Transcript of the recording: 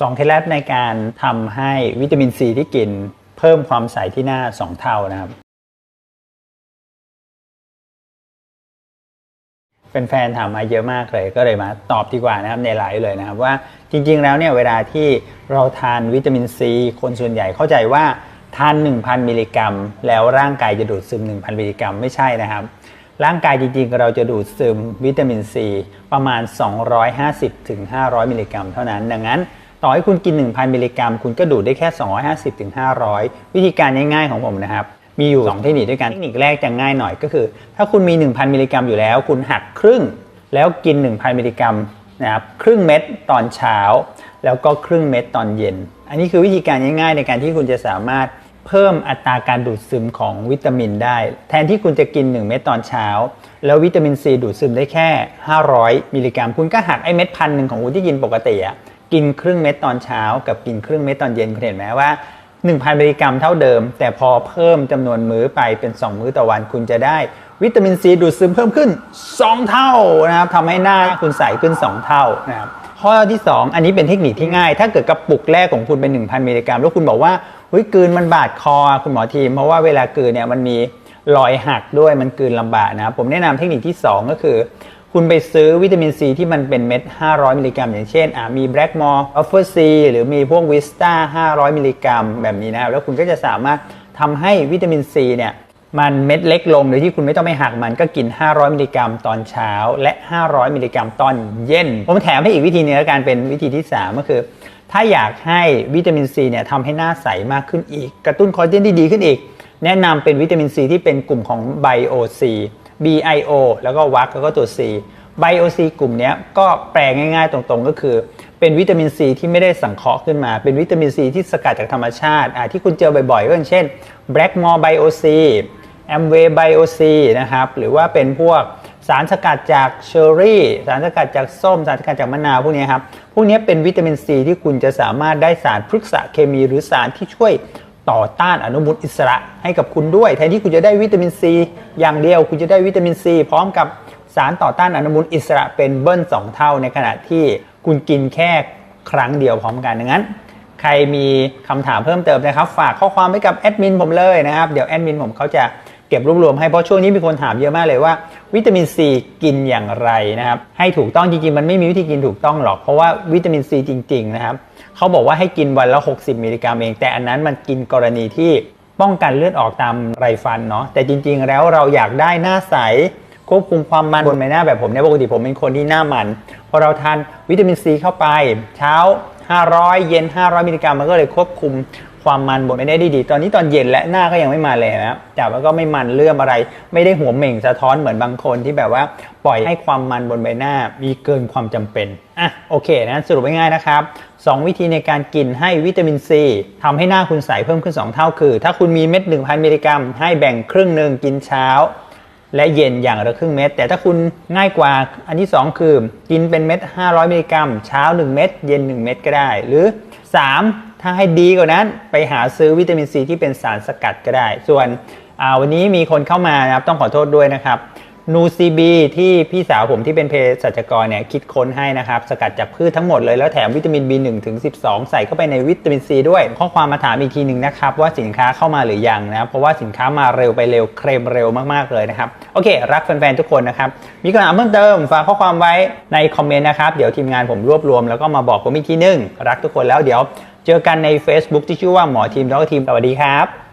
สองเคล็ดลับในการทำให้วิตามินซีที่กินเพิ่มความใสที่หน้า 2 เท่านะครับ เป็นแฟนๆถามมาเยอะมากเลย ก็เลยมาตอบดีกว่านะครับในไลฟ์เลยนะครับ ว่าจริงๆแล้วเนี่ยเวลาที่เราทานวิตามินซีคนส่วนใหญ่เข้าใจว่าทาน 1,000 มิลลิกรัม แล้วร่างกายจะดูดซึม 1,000 มิลลิกรัมไม่ใช่นะครับ ร่างกายจริงๆ เราจะดูดซึมวิตามินซีประมาณ 250ถึง500 มิลลิกรัมเท่านั้น ดังนั้น ต่อให้คุณกิน 1,000 มิลลิกรัม คุณก็ดูดได้แค่ 250ถึง500 วิธีการง่ายๆของผมนะครับ มีอยู่ 2 เทคนิคด้วยกัน เทคนิคแรกจะง่ายหน่อยก็คือ ถ้าคุณมี 1,000 มิลลิกรัมอยู่แล้ว คุณหักครึ่ง แล้วกิน 1,000 มิลลิกรัมนะครับครึ่งเม็ดตอนเช้า แล้วก็ครึ่งเม็ดตอนเย็น อันนี้คือวิธีการง่ายๆ ในการที่คุณจะสามารถเพิ่มอัตราการดูดซึมของวิตามินได้ แทนที่คุณจะกิน 1 เม็ดตอนเช้า แล้ววิตามินซีดูดซึมได้แค่ 500 มิลลิกรัม คุณก็หักไอ้เม็ดพันหนึ่งของคุณที่กินปกติอะ กินครึ่งเม็ดตอนเช้า กับกินครึ่งเม็ดตอนเย็นคุณเห็นไหมว่า 1,000มิลลิกรัมเท่าเดิม แต่พอเพิ่มจำนวนมื้อไปเป็น 2 มื้อต่อวันคุณจะได้วิตามินซีดูดซึมเพิ่มขึ้น 2 เท่านะครับทำให้หน้าคุณใสขึ้น 2 เท่านะครับข้อที่ 2 อันนี้เป็นเทคนิคที่ง่าย ถ้าเกิดกระปุกแรกของคุณเป็น 1,000มิลลิกรัมแล้วคุณบอกว่าเฮ้ยกืนมันบาดคอคุณหมอทีม เพราะว่าเวลากืนเนี่ยมันมีรอยหักด้วยมันกืนลำบากนะครับผมแนะนำเทคนิคที่ 2 ก็คือ คุณไปซื้อวิตามินซีที่มันเป็นเม็ด 500 มิลลิกรัม อย่างเช่นมีแบล็กมอร์อัลฟาซีหรือมีพวกวิสตา500 มิลลิกรัม แบบนี้นะครับ แล้วคุณก็จะสามารถทำให้วิตามินซีเนี่ยมันเม็ดเล็กลงโดยที่คุณไม่ต้องไปหักมันก็กิน 500 มิลลิกรัมตอนเช้า และ 500 มิลลิกรัมตอนเย็น ผมแถมให้อีกวิธีหนึงแล้วกันเป็นวิธีที่ 3 ก็คือ ถ้าอยากให้วิตามินซีเนี่ยทำให้หน้าใสมากขึ้นอีก กระตุ้นคอลลาเจนที่ดีขึ้นอีก แนะนำเป็นวิตามินซีที่เป็นกลุ่มของไบโอซี BIO แล้วก็วักแล้วก็ตัว C ไบโอซีกลุ่มนี้ก็แปลง่ายๆ ตรงๆ ก็คือ เป็นวิตามินซีที่ไม่ได้สังเคราะห์ขึ้นมา เป็นวิตามินซีที่สกัดจากธรรมชาติที่คุณเจอบ่อยๆ ก็อย่างเช่น Blackmore Bio C Amway Bio C นะครับ หรือว่าเป็นพวกสารสกัดจากเชอร์รี่ สารสกัดจากส้ม สารสกัดจากมะนาวพวกนี้ครับ พวกนี้เป็นวิตามินซีที่คุณจะสามารถได้สารพฤกษเคมีหรือสารที่ช่วย ต่อต้านอนุมูลอิสระให้กับคุณด้วย แทนที่คุณจะได้วิตามินซีอย่างเดียว คุณจะได้วิตามินซีพร้อมกับสารต่อต้านอนุมูลอิสระเป็นเบิ้ล 2 เท่าในขณะที่คุณกินแค่ครั้งเดียวพร้อมกันดังนั้น ใครมีคำถามเพิ่มเติมนะครับ ฝากข้อความไว้กับแอดมินผมเลยนะครับ เดี๋ยวแอดมินผมเขาจะ เก็บรวบรวมให้เพราะช่วงนี้มีคนถามเยอะมากเลยว่า วิตามินซีกินอย่างไรนะครับ ให้ถูกต้องจริงๆ มันไม่มีวิธีกินถูกต้องหรอก เพราะว่าวิตามินซีจริง ๆ นะครับเขาบอกว่าให้กินวันละ 60 มิลลิกรัมเอง แต่อันนั้นมันกินกรณีที่ป้องกันเลือดออกตามไรฟันเนาะแต่จริง ๆ แล้วเราอยากได้หน้าใสควบคุมความมันบนใบหน้าแบบผมเนี่ยปกติผมเป็นคนที่หน้ามันพอเราทานวิตามินซีเข้าไป เช้า 500 เย็น 500 มิลลิกรัมมันก็เลยควบคุม ความมันบนใบหน้าได้ดี ตอนนี้ตอนเย็นและหน้าก็ยังไม่มันเลยนะจับแล้วก็ไม่มันเลื่อมอะไร ไม่ได้หัวเหม่งสะท้อนเหมือนบางคนที่แบบว่าปล่อยให้ความมันบนใบหน้ามีเกินความจำเป็นอะโอเคนะสรุปง่ายๆนะครับสองวิธีในการกินให้วิตามินซีทำให้หน้าคุณใสเพิ่มขึ้น 2 เท่าคือ ถ้าคุณมีเม็ด 1,000 มิลลิกรัม ให้แบ่งครึ่งหนึ่งกินเช้า และเย็นอย่างละครึ่งเม็ด แต่ถ้าคุณง่ายกว่าอันที่ 2 คือ กินเป็นเม็ด 500 มิลลิกรัม เช้า 1 เม็ดเย็น 1 เม็ดก็ได้ หรือ 3 ถ้าให้ดีกว่านั้นไปหาซื้อวิตามินซีที่เป็นสารสกัดก็ได้ ส่วนวันนี้มีคนเข้ามานะครับต้องขอโทษด้วยนะครับนูซีบีที่พี่สาวผมที่เป็นเภสัชกรเนี่ยคิดค้นให้นะครับ สกัดจากพืชทั้งหมดเลยแล้วแถมวิตามิน B1 ถึง 12 ใส่เข้าไปในวิตามินซีด้วย ข้อความมาถามอีกทีหนึ่งนะครับ ว่าสินค้าเข้ามาหรือยังนะเพราะว่าสินค้ามาเร็วไปเร็วเคลมเร็วมากๆเลยนะครับ โอเค รักแฟนๆทุกคนนะครับ มีคำถามเพิ่มเติมฝากข้อความไว้ในคอมเมนต์นะครับ เดี๋ยวทีมงานผมรวบรวมแล้วก็มาบอกผมอีกทีหนึงรักทุกคนแล้วเดี๋ยว เจอกันใน Facebook ที่ชื่อว่าหมอทีมดอกทีมสวัสดีครับ